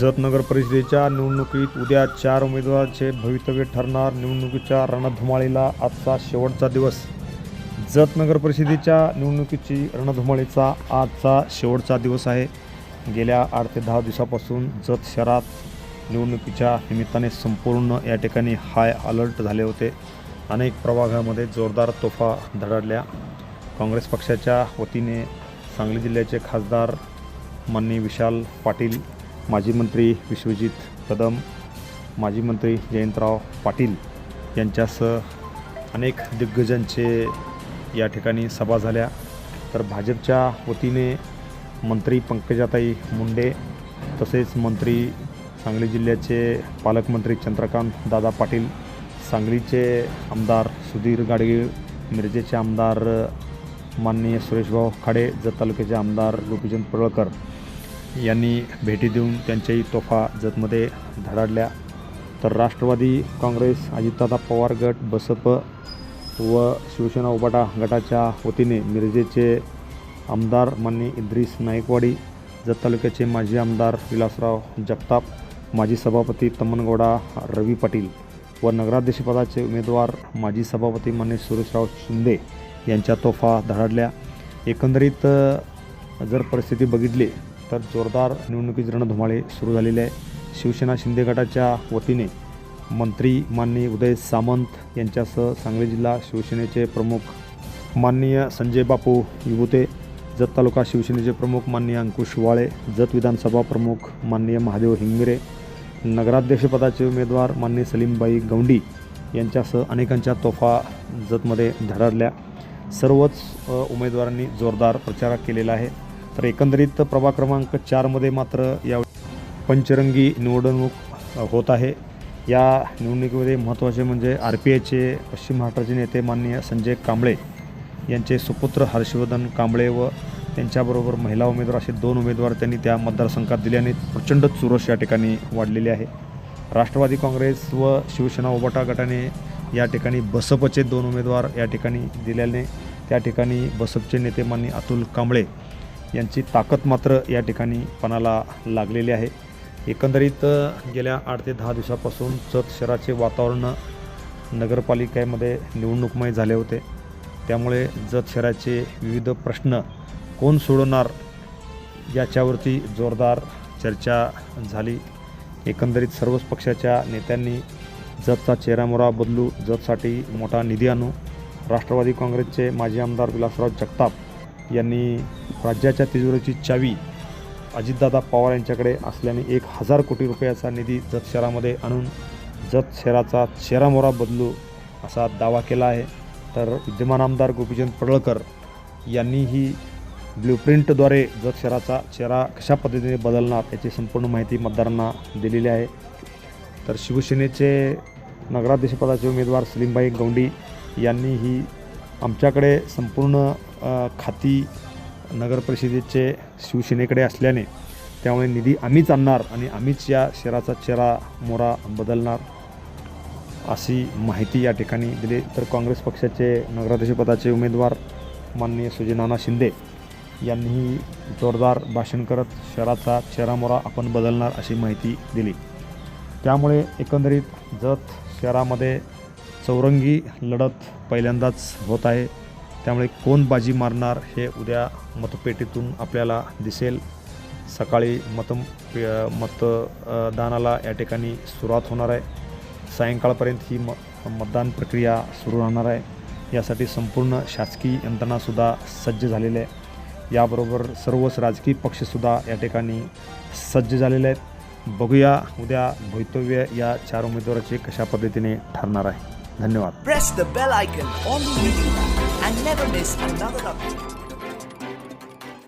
जत नगर परिषदेच्या निवडणुकीत उद्या चार उमेदवारांचे भवितव्य ठरणार. निवडणुकीच्या रणधुमाळीला आजचा शेवटचा दिवस. जत नगर परिषदेच्या निवडणुकीची रणधुमाळीचा आजचा शेवटचा दिवस आहे. गेल्या आठ ते दहा दिवसापासून जत शहरात निवडणुकीच्या निमित्ताने संपूर्ण या ठिकाणी हाय अलर्ट झाले होते. अनेक प्रभागामध्ये जोरदार तोफा धडाडल्या काँग्रेस पक्षाच्या वतीने सांगली जिल्ह्याचे खासदार माननीय विशाल पाटील माजी मंत्री विश्वजित कदम माजी मंत्री जयंतराव पाटील यांच्यासह अनेक दिग्गजांचे या ठिकाणी सभा झाल्या. तर भाजपच्या वतीने मंत्री पंकजाताई मुंडे तसेच मंत्री सांगली जिल्ह्याचे पालकमंत्री चंद्रकांत दादा पाटील सांगलीचे आमदार सुधीर गाडगीळ मिरजेचे आमदार माननीय सुरेशभाऊ खाडे जत तालुक्याचे आमदार गोपीचंद पडळकर यांनी भेटी देऊन त्यांच्याही तोफा जतमध्ये धडाडल्या. तर राष्ट्रवादी काँग्रेस अजितदादा पवार गट बसप व शिवसेना उबाटा गटाच्या वतीने मिरजेचे आमदार माननीय इद्रिस नाईकवाडी जत तालुक्याचे माजी आमदार विलासराव जगताप माजी सभापती तमनगौडा रवी पाटील व नगराध्यक्षपदाचे उमेदवार माजी सभापती मान्य सुरेशराव शिंदे यांच्या तोफा धडाडल्या. एकंदरीत जर परिस्थिती बघितली तर जोरदार निवडणुकीची रणधुमाळे सुरू झालेले आहे. शिवसेना शिंदे गटाच्या वतीने मंत्री माननीय उदय सामंत यांच्यासह सांगली जिल्हा शिवसेनेचे प्रमुख माननीय संजय बापू विभुते जत तालुका शिवसेनेचे प्रमुख माननीय अंकुश वाळे जत विधानसभा प्रमुख माननीय महादेव हिंगमिरे नगराध्यक्षपदाचे उमेदवार माननीय सलीमबाई गौंडी यांच्यासह अनेकांच्या तोफा जतमध्ये धडाडल्या सर्वच उमेदवारांनी जोरदार प्रचार केलेला आहे. तर एकंदरीत प्रभाग क्रमांक चारमध्ये मात्र या पंचरंगी निवडणूक होत आहे. या निवडणुकीमध्ये महत्त्वाचे म्हणजे आर पी आयचे पश्चिम महाराष्ट्राचे नेते माननीय संजय कांबळे यांचे सुपुत्र हर्षवर्धन कांबळे व त्यांच्याबरोबर महिला उमेदवार असे दोन उमेदवार त्यांनी त्या मतदारसंघात दिल्याने प्रचंड चुरस या ठिकाणी वाढलेली आहे. राष्ट्रवादी काँग्रेस व शिवसेना उबाटा गटाने या ठिकाणी बसपचे दोन उमेदवार या ठिकाणी दिल्याने त्या ठिकाणी बसपचे नेते माननीय अतुल कांबळे यांची ताकद मात्र या ठिकाणी पणाला लागलेली आहे. एकंदरीत गेल्या आठ ते दहा दिवसापासून जत शहराचे वातावरण नगरपालिकेमध्ये निवडणूकमय झाले होते. त्यामुळे जत शहराचे विविध प्रश्न कोण सोडवणार याच्यावरती जोरदार चर्चा झाली. एकंदरीत सर्वच पक्षाच्या नेत्यांनी जतचा चेहरामोरा बदलू जतसाठी मोठा निधी आणू. राष्ट्रवादी काँग्रेसचे माजी आमदार विलासराव जगताप यांनी राज्याच्या तिजोरीची चावी अजितदादा पवार यांच्याकडे असल्याने एक हजार कोटी रुपयाचा निधी जत शहरामध्ये आणून जत शहराचा चेहरामोरा बदलू असा दावा केला आहे. तर विद्यमान आमदार गोपीचंद पडळकर यांनीही ब्ल्यूप्रिंटद्वारे जत शहराचा चेहरा कशा पद्धतीने बदलणार याची संपूर्ण माहिती मतदारांना दिलेली आहे. तर शिवसेनेचे नगराध्यक्षपदाचे उमेदवार सलीमबाई गौंडी यांनीही आमच्याकडे संपूर्ण खाती नगरपरिषदेचे शिवसेनेकडे असल्याने त्यामुळे निधी आम्हीच आणणार आणि आम्हीच या शहराचा चेहरा मोरा बदलणार अशी माहिती या ठिकाणी दिली. तर काँग्रेस पक्षाचे नगराध्यक्षपदाचे उमेदवार माननीय सुजनाना शिंदे यांनीही जोरदार भाषण करत शहराचा चेहरामोरा आपण बदलणार अशी माहिती दिली. त्यामुळे एकंदरीत जत शहरामध्ये चौरंगी लढत पहिल्यांदाच होत आहे. त्यामुळे कोण बाजी मारणार हे उद्या मतपेटीतून आपल्याला दिसेल. सकाळी मत मतदानाला या ठिकाणी सुरुवात होणार आहे. सायंकाळपर्यंत ही म मतदान प्रक्रिया सुरू राहणार आहे. यासाठी संपूर्ण शासकीय यंत्रणासुद्धा सज्ज झालेली आहे याबरोबर सर्वच राजकीय पक्षसुद्धा या ठिकाणी सज्ज झालेले आहेत. बघूया उद्या भवितव्य या चार उमेदवाराचे कशा पद्धतीने ठरणार आहे. धन्यवाद press the bell icon on the YouTube app and never miss another update.